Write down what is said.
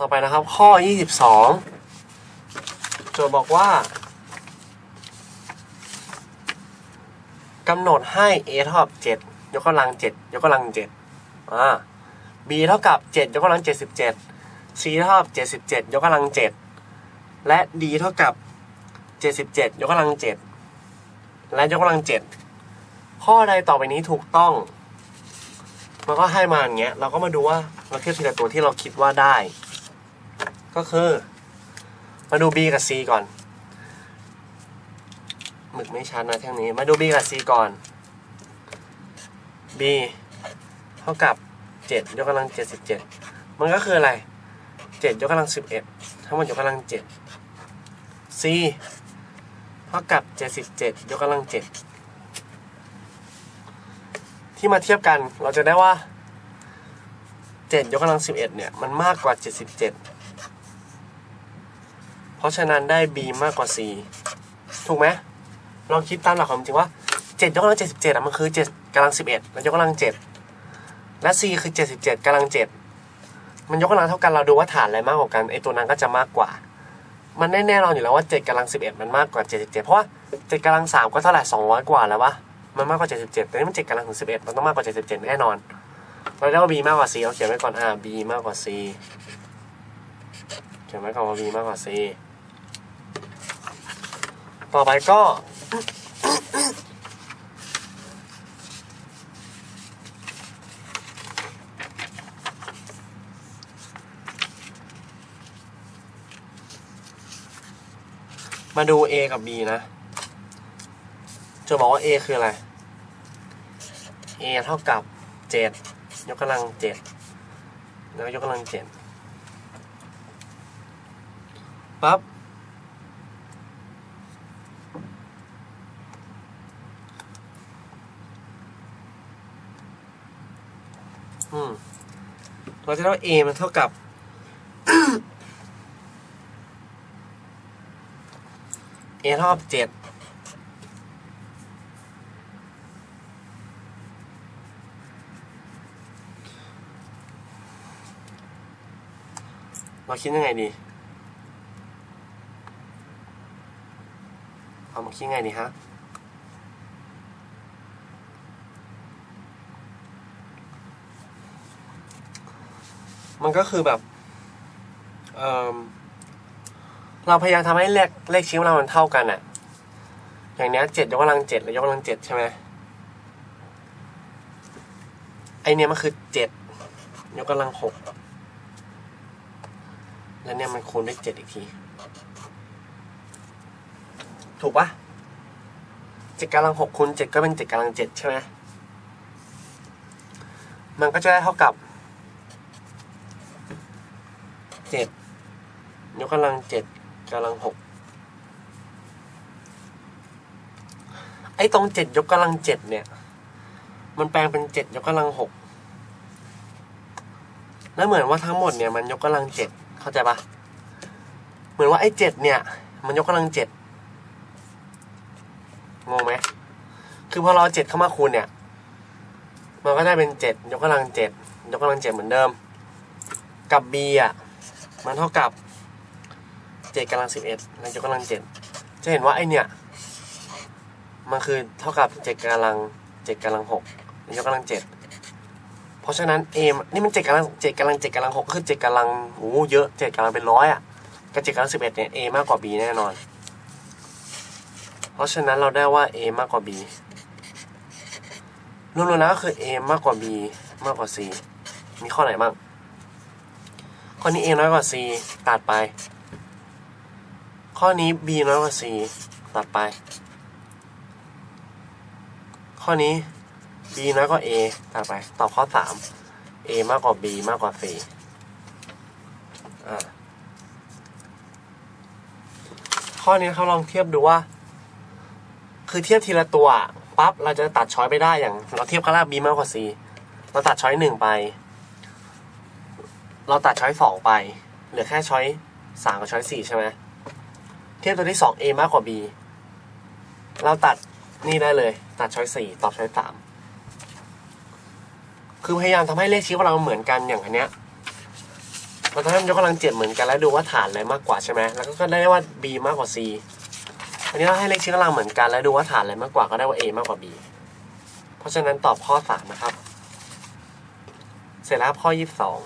ต่อไปนะครับ ข้อ 22 โจทย์บอกว่ากำหนดให้ a เท่ากับ7ยกกำลัง 7 ยกกำลัง7อ่า b เท่ากับ 7 ยกกำลัง 77 c เท่ากับ 77 ยกกำลัง 7 และ d เท่ากับ 77 ยกกำลัง 7 และยกกำลัง 7 ข้อใดต่อไปนี้ถูกต้อง มันก็ให้มาอย่างเงี้ย เราก็มาดูว่าเราเทียบทีละตัวที่เราคิดว่าได้ ก็คือมาดู b กับ c ก่อน หมึกไม่ชัดนะแท่งนี้ มาดู b กับ c ก่อน b เท่ากับ 7 ยกกำลัง 77 มันก็คืออะไร 7 ยกกำลัง 11 ทั้งหมดยกกำลัง 7 c เท่ากับ 77 ยกกำลัง 7 ที่มาเทียบกันเราจะได้ว่า 7 ยกกำลัง 11 เนี่ย มันมากกว่า 77 เพราะฉะนั้นได้ b มากกว่า c ถูกไหมลองคิดตามหลักความจริงว่า7ยกกำลัง77อะมันคือ7กำลัง11แล้วยกกำลัง7และ c คือ 77กำลัง7มันยกกำลังเท่ากันเราดูว่าฐานอะไรมากกว่ากันไอตัวนั้นก็จะมากกว่า มันแน่ๆนอนอยู่แล้วว่า7กำลัง11 มันมากกว่า 77 เพราะว่า7กำลัง3ก็เท่าไหร่200 กว่าแล้ววะมันมากกว่า 77แต่นี่มัน7กำลังถึง11มันต้องมากกว่า 77 แน่นอนเราได้ว่า b มากกว่า c เราเขียนไว้ก่อนอ่า b มากกว่า c ขียนไว้ก่อนว่า b มากกว่า c ต่อไปก็ มาดู a กับ b นะ จะบอกว่า a คืออะไร a เท่ากับ 7 ยกกำลัง 7 แล้วยกกำลัง 7 ปั๊บอืมเราจะได้ว่า a มันเท่ากับ a เท่ากับ7เราคิดยังไงดี เอามาคิดไงดีฮะมันก็คือแบบเเราพยายามทำให้เลขเลขชี้ของเรามันเท่ากันอะอย่างเนี้ยเจ็ดยกกำลังเจ็ดแล้วยกกำลังเจ็ดใช่ไหมไอเนี้ยมันคือเจ็ดยกกำลังหกแล้วเนี่ยมันคูณด้วยเจ็ดอีกที ถูกปะเจ็ดกำลังหกคูณเจ็ดก็เป็นเจ็ดกำลังเจ็ดใช่ไหมมันก็จะได้เท่ากับเจ็ดยกกำลังเจ็ดกำลังหกไอ้ตรงเจ็ดยกกำลังเจ็ดเนี่ย มันแปลงเป็นเจ็ดยกกำลังหกแล้วเหมือนว่าทั้งหมดเนี่ยมันยกกำลังเจ็ดเข้าใจปะเหมือนว่าไอ้เจ็ดเนี่ย มันยกกำลังเจ็ด งงไหมคือพอเราเจ็ดเข้ามาคูณเนี่ย มันก็ได้เป็นเจ็ดยกกำลังเจ็ดยกกำลังเจ็ดเหมือนเดิม กับ b อะมันเท่ากับเจ็ดกำลังสิบเอ็ดแล้วยกกำลังเจ็ดจะเห็นว่าไอเนี่ยมันคือเท่ากับเจ็ดกำลังเจ็ดกำลังหกแล้วยกกำลังเจ็ดเพราะฉะนั้น a นี่มันเจ็ดกำลังเจ็ดกำลังเจ็ดกำลังหกคือเจ็ดกำลังโอ้เยอะเจ็ดกำลังเป็นร้อยอะกับเจ็ดกำลังสิบเอ็ดเนี่ย a มากกว่า b แน่นอน เพราะฉะนั้นเราได้ว่า a มากกว่า b รวมๆแล้วก็คือ a มากกว่า b มากกว่า c มีข้อไหนบ้าง ข้อนี้ a น้อยกว่า c ตัดไป ข้อนี้ b น้อยกว่า c ตัดไป ข้อนี้ b น้อยกว่า a ตัดไป ตอบข้อ 3 a มากกว่า b มากกว่า c อ่าข้อนี้เขาลองเทียบดูว่า คือเทียบทีละตัวปั๊บเราจะตัดช้อยไปได้อย่าง เราเทียบข้างล่าง b มากกว่า c เราตัดช้อยหนึ่งไป เราตัดช้อยสองไป เหลือแค่ช้อยสามกับช้อยสี่ใช่ไหมเทียบตัวที่สอง a มากกว่า b เราตัดนี่ได้เลย ตัดช้อยสี่ตอบช้อยสามคือพยายามทำให้เลขชี้ของเราเหมือนกันอย่างอันเนี้ยเราจะให้มันยกกำลังเจ็ดเหมือนกันแล้วดูว่าฐานอะไรมากกว่าใช่ไหมแล้วก็ได้ว่า b มากกว่า c อันนี้เราให้เลขชี้กำลังเหมือนกันแล้วดูว่าฐานอะไรมากกว่าก็ได้ว่า a มากกว่า b เพราะฉะนั้นตอบข้อสามนะครับ เสร็จแล้วข้อยี่สิบสอง